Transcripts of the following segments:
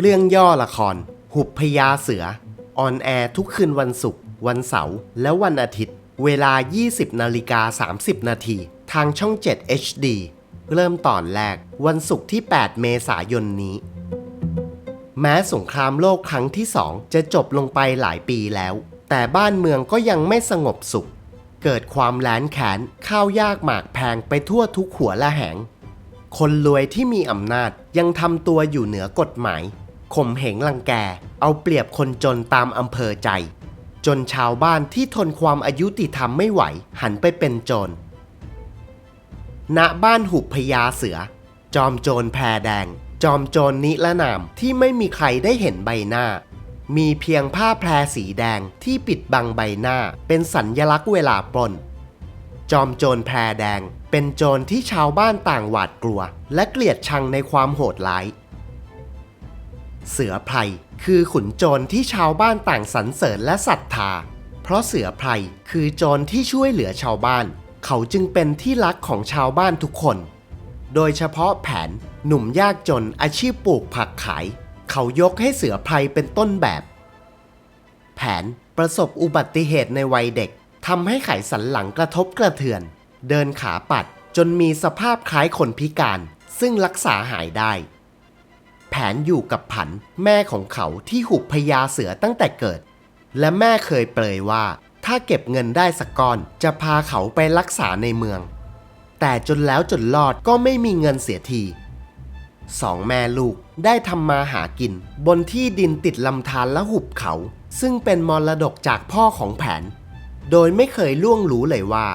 เรื่องย่อละคร หุบพญาเสือ ออนแอร์ทุกคืนวันศุกร์วันเสาร์และวันอาทิตย์ เวลา 20นาฬิกา30 นาทีทางช่อง 7 HD เริ่มตอนแรก วันศุกร์ที่ 8 เมษายนนี้ แม้สงครามโลกครั้งที่สองจะจบลงไปหลายปีแล้ว แต่บ้านเมืองก็ยังไม่สงบสุข เกิดความแล้นแค้นข้าวยากหมากแพงไปทั่วทุกหัวละแหง คนรวยที่มีอำนาจยังทำตัวอยู่เหนือกฎหมาย ข่มเหงลังแก เอาเปรียบคนจนตามอำเภอใจ จนชาวบ้านที่ทนความอายุติธรรมไม่ไหว หันไปเป็นโจร ณ บ้านหุบพญาเสือ จอมโจรแพรแดง จอมโจรนิรนามที่ไม่มีใครได้เห็นใบหน้า มีเพียงผ้าแพรสีแดงที่ปิดบังใบหน้า เป็นสัญญลักษณ์เวลาปล้น จอมโจรแพรแดง เป็นโจรที่ชาวบ้านต่างหวาดกลัว และเกลียดชังในความโหดร้าย เสือไพรคือขุนโจรที่ชาวบ้านต่างสรรเสริญและศรัทธา เพราะเสือไพรคือโจรที่ช่วยเหลือชาวบ้าน เขาจึงเป็นที่รักของชาวบ้านทุกคน โดยเฉพาะแผนหนุ่มยากจนอาชีพปลูกผักขาย เขายกให้เสือไพรเป็นต้นแบบ แผนประสบอุบัติเหตุในวัยเด็กทำให้ไขสันหลังกระทบกระเทือน เดินขาปัดจนมีสภาพคล้ายคนพิการ ซึ่งรักษาหายได้ แผนอยู่กับผัน แม่ของเขาที่หุบพญาเสือตั้งแต่เกิด และแม่เคยเปรยว่า ถ้าเก็บเงินได้สักก้อนจะพาเขาไปรักษาในเมือง แต่จนแล้วจนรอดก็ไม่มีเงินเสียทีสองแม่ลูกได้ทำมาหากิน บนที่ดินติดลำธารและหุบเขา ซึ่งเป็นมรดกจากพ่อของแผน โดยไม่เคยล่วงรู้เลยว่า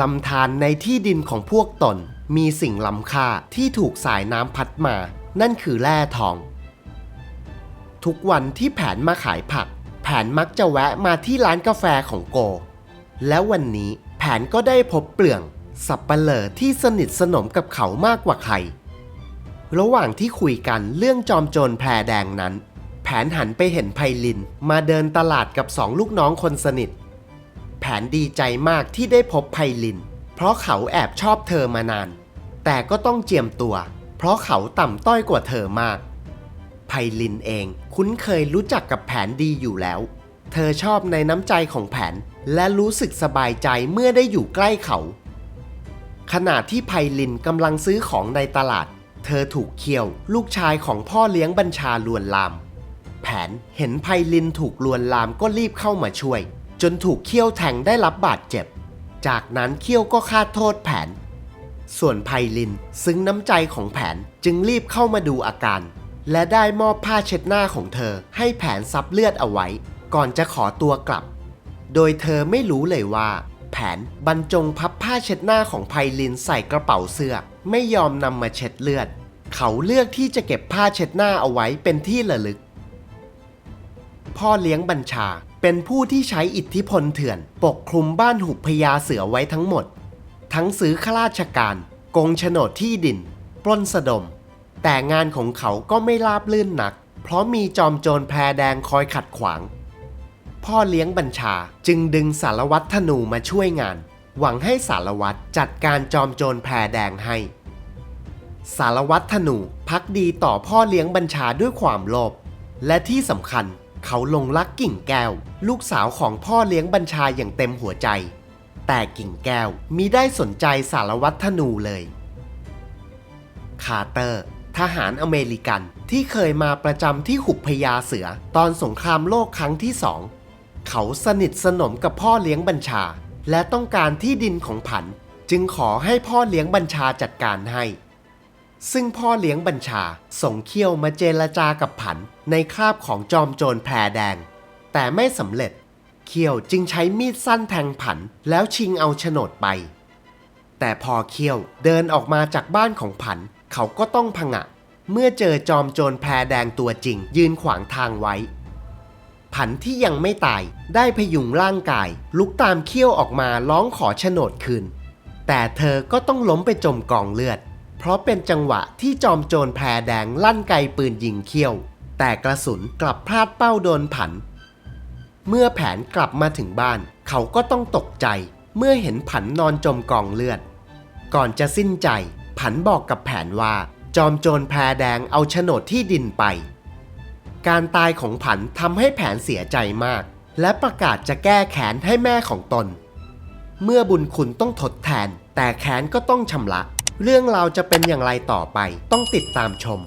ลำธารในที่ดินของพวกตนมีสิ่งล้ำค่าที่ถูกสายน้ำพัดมา นั่นคือแร่ทอง ทุกวันที่แผนมาขายผัก แผนมักจะแวะมาที่ร้านกาแฟของโก แล้ววันนี้แผนก็ได้พบเปลือง สับปะเลอที่สนิทสนมกับเขามากกว่าใคร ระหว่างที่คุยกันเรื่องจอมโจรแพรแดงนั้น แผนหันไปเห็นไพลิน มาเดินตลาดกับสองลูกน้องคนสนิท แผนดีใจมากที่ได้พบไพลิน เพราะเขาแอบชอบเธอมานาน แต่ก็ต้องเจียมตัว เพราะเขาต่ำต้อยกว่าเธอมาก ไพลินเองคุ้นเคยรู้จักกับแผนดีอยู่แล้ว เธอชอบในน้ำใจของแผน และรู้สึกสบายใจเมื่อได้อยู่ใกล้เขา ขณะที่ไพลินกำลังซื้อของในตลาด เธอถูกเคียวลูกชายของพ่อเลี้ยงบัญชาลวนลาม แผนเห็นไพลินถูกลวนลามก็รีบเข้ามาช่วย จนถูกเคี่ยวแทงได้รับบาดเจ็บ จากนั้นเคี่ยวก็คาดโทษแผน ส่วนไพลินซึ้งน้ำใจของแผนจึงรีบเข้ามาดูอาการ และได้มอบผ้าเช็ดหน้าของเธอให้แผนซับเลือดเอาไว้ ก่อนจะขอตัวกลับ โดยเธอไม่รู้เลยว่า แผนบรรจงพับผ้าเช็ดหน้าของไพลินใส่กระเป๋าเสื้อ ไม่ยอมนำมาเช็ดเลือด เขาเลือกที่จะเก็บผ้าเช็ดหน้าเอาไว้เป็นที่ระลึก พ่อเลี้ยงบัญชาเป็นผู้ที่ใช้อิทธิพลเถื่อน ปกคลุมบ้านหุบพญาเสือไว้ทั้งหมด ทั้งซื้อข้าราชการกงโฉนดที่ดิน ปล้นสะดม แต่งานของเขาก็ไม่ราบลื่นนัก เพราะมีจอมโจรแพรแดงคอยขัดขวาง พ่อเลี้ยงบัญชาจึงดึงสารวัตรธนูมาช่วยงาน หวังให้สารวัตรจัดการจอมโจรแพรแดงให้ สารวัตรธนูพักดีต่อพ่อเลี้ยงบัญชาด้วยความโลภและที่สำคัญเขาลงรักกิ่งแก้ว ลูกสาวของพ่อเลี้ยงบัญชาอย่างเต็มหัวใจ แต่กิ่งแก้วมิได้สนใจสารวัตรธนูเลย คาร์เตอร์ ทหารอเมริกันที่เคยมาประจำที่หุบพญาเสือตอนสงครามโลกครั้งที่สอง เขาสนิทสนมกับพ่อเลี้ยงบัญชา และต้องการที่ดินของผัน จึงขอให้พ่อเลี้ยงบัญชาจัดการให้ ซึ่งพ่อเลี้ยงบัญชาส่งเขี้ยวมาเจรจากับผันในคราบของจอมโจรแพรแดง แต่ไม่สำเร็จ เขี้ยวจึงใช้มีดสั้นแทงผัน แล้วชิงเอาโฉนดไป แต่พอเขี้ยวเดินออกมาจากบ้านของผัน เขาก็ต้องผงะ เมื่อเจอจอมโจรแพรแดงตัวจริง ยืนขวางทางไว้ ผันที่ยังไม่ตายได้พยุงร่างกาย ลุกตามเขี้ยวออกมาร้องขอโฉนดคืน แต่เธอก็ต้องล้มไปจมกองเลือด เพราะเป็นจังหวะที่จอมโจรแพรแดงลั่นไกปืนยิงเขี้ยว แต่กระสุนกลับพลาดเป้าโดนผัน เมื่อแผนกลับมาถึงบ้าน เขาก็ต้องตกใจ เมื่อเห็นผันนอนจมกองเลือด ก่อนจะสิ้นใจ ผันบอกกับแผนว่า จอมโจรแพรแดงเอาโฉนดที่ดินไป การตายของผันทำให้แผนเสียใจมาก และประกาศจะแก้แค้นให้แม่ของตน เมื่อบุญคุณต้องทดแทน แต่แค้นก็ต้องชำระ เรื่องราวจะเป็นอย่างไรต่อไปต้องติดตามชม